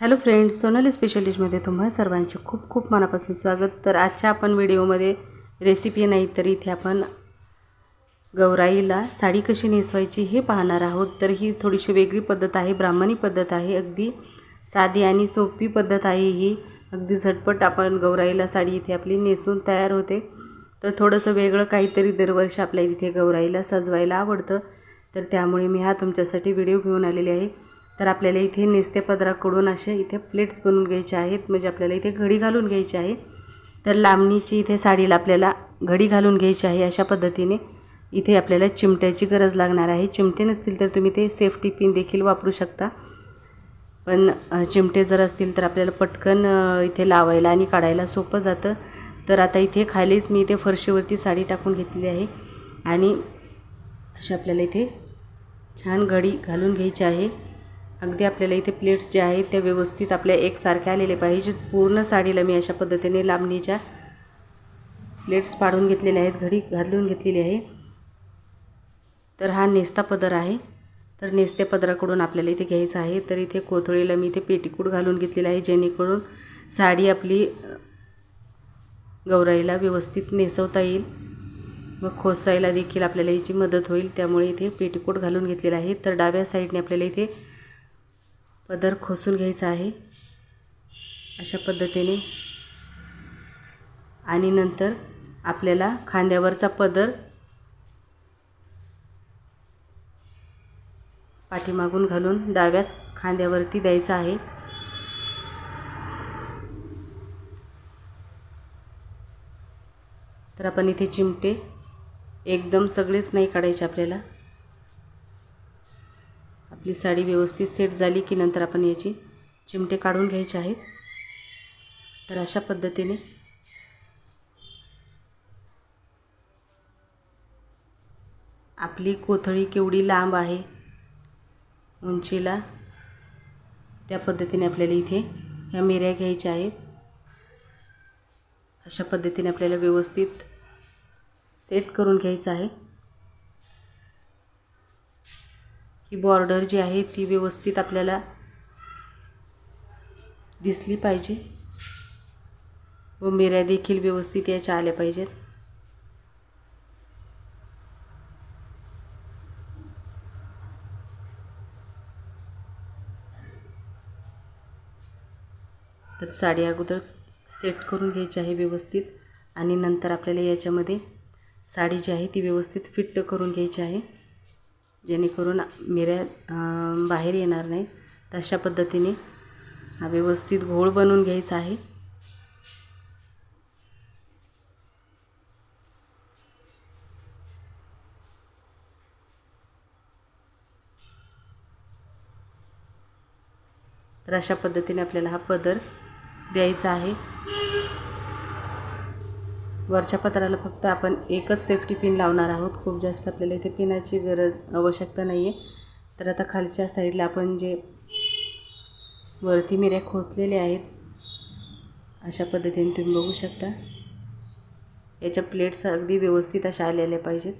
Hello friends Sonali special डिशमध्ये तुम्हा सर्वांचे खूप खूप मनापासून स्वागत. तर आजच्या आपण व्हिडिओमध्ये रेसिपी नाही तर इथे आपण गौराईला साडी कशी नेसवायची हे पाहणार आहोत. तर ही थोडीशी वेगळी पद्धत आहे ब्राह्मणी पद्धत आहे अगदी साधी आणि सोपी पद्धत आहे ही. अगदी झटपट आपण गौराईला साडी इथे आपली नेसून तयार होते. तर थोडंसं वेगळं काहीतरी दरवर्षी आपल्या इथे गौराईला सजवायला आवडतं. तर त्यामुळे मी हा तुमच्यासाठी व्हिडिओ घेऊन आलेले आहे. तर आपल्याला इथे नेस्ते पदराकडून असे इथे प्लेट्स बनवून घ्यायचे आहेत. म्हणजे आपल्याला इथे घडी घालून घ्यायची आहे. तर लांबणीची इथे साडीला आपल्याला घडी घालून घ्यायची आहे अशा पद्धतीने. इथे आपल्याला चिमट्याची गरज लागणार आहे. चिमटे नसतील तर तुम्ही ते सेफ्टी पिन देखील वापरू शकता. पण चिमटे जर असतील तर आपल्याला पटकन इथे लावायला आणि काढायला सोपं जातं. तर आता इथे खालीच मी इथे फरशीवरती साडी टाकून घेतली आहे. आणि अशा आपल्याला इथे छान घडी घालून घ्यायची आहे. अगदी आपल्याला इथे प्लेट्स जे आहेत त्या व्यवस्थित आपल्या एकसारख्या आलेले पाहिजे. पूर्ण साडीला मी अशा पद्धतीने लांबणीच्या प्लेट्स पाडून घेतलेल्या आहेत घडी घालून घेतलेली आहे. तर हा नेस्ता पदर आहे. तर नेस्त्या पदराकडून आपल्याला इथे घ्यायचं आहे. तर इथे कोथळीला मी इथे पेटीकूट घालून घेतलेलं आहे जेणेकरून साडी आपली गौराईला व्यवस्थित नेसवता येईल. व खोसायला देखील आपल्याला याची मदत होईल. त्यामुळे इथे पेटीकोट घालून घेतलेला आहे. तर डाव्या साईडने आपल्याला इथे पदर खोसून घ्यायचा आहे. अशा पद्धतीने. आणि नंतर आपल्याला खांद्यावरचा पदर पाठीमागून घालून डाव्या खांद्यावरती द्यायचा आहे. तर आपण इथे चिमटे एकदम सगळेच नाही काढायचे आपल्याला. आपली साडी व्यवस्थित सेट झाली की नंतर आपण याची चिमटे काढून घ्यायचे आहेत. तर अशा पद्धतीने आपली कोथळी केवढी लांब आहे उंचीला त्या पद्धतीने आपल्याला इथे ह्या मिऱ्या घ्यायच्या आहेत. अशा पद्धतीने आपल्याला व्यवस्थित सेट करून घ्यायचं आहे. ही बॉर्डर जी आहे ती व्यवस्थित आपल्याला दिसली पाहिजे. व मिऱ्या देखील व्यवस्थित याच्या आल्या पाहिजेत. तर साडी अगोदर सेट करून घ्यायची आहे व्यवस्थित आणि नंतर आपल्याला याच्यामध्ये साडी जी आहे ती व्यवस्थित फिट करून घ्यायची आहे. जेणेकरून मिऱ्या बाहेर येणार नाही तर अशा पद्धतीने हा व्यवस्थित घोळ बनवून घ्यायचा आहे. तर अशा पद्धतीने आपल्याला हा पदर द्यायचा आहे. वरच्या पत्राला फक्त आपण एकच सेफ्टी पिन लावणार आहोत. खूप जास्त आपल्याला इथे पिनाची गरज आवश्यकता नाही आहे तर आता खालच्या साईडला आपण जे वरती मिऱ्या खोचलेल्या आहेत अशा पद्धतीने तुम्ही बघू शकता. याच्या प्लेट्स अगदी व्यवस्थित अशा आलेल्या पाहिजेत.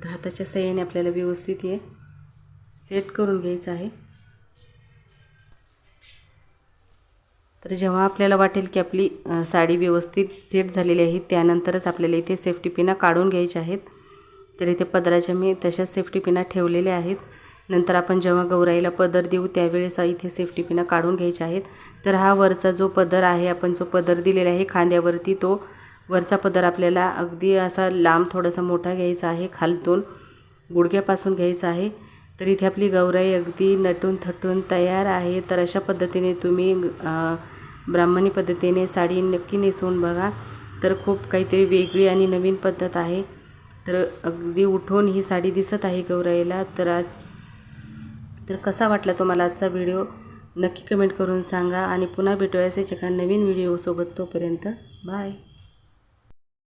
आता हाताच्या सहाय्याने आपल्याला व्यवस्थित हे सेट करून घ्यायचं आहे. तर जेव्हा आपल्याला वाटेल की आपली साडी व्यवस्थित सेट झालेली आहे त्यानंतरच आपल्याला इथे सेफ्टी पिना काढून घ्यायच्या आहेत. तर इथे पदराच्या मी तशाच सेफ्टी पिना ठेवलेल्या आहेत. नंतर आपण जेव्हा गौराईला पदर देऊ त्यावेळेस इथे सेफ्टी पिना काढून घ्यायच्या आहेत. तर हा वरचा जो पदर आहे आपण जो पदर दिलेला आहे खांद्यावरती तो वरचा पदर आपल्याला अगदी असा लांब थोडासा मोठा घ्यायचा आहे खालतून गुडघ्यापासून घ्यायचा आहे. तर इथे आपली गौराई अगदी नटून थटून तयार आहे. तर अशा पद्धतीने तुम्ही ब्राह्मणी पद्धतीने साडी नक्की नेसवून बघा. तर खूप काहीतरी वेगळी आणि नवीन पद्धत आहे. तर अगदी उठून ही साडी दिसत आहे गौराईला. तर आज तर कसा वाटला तुम्हाला आजचा व्हिडिओ? नक्की कमेंट करून सांगा. आणि पुन्हा भेटूया असेच एका नवीन व्हिडिओसोबत तोपर्यंत. बाय.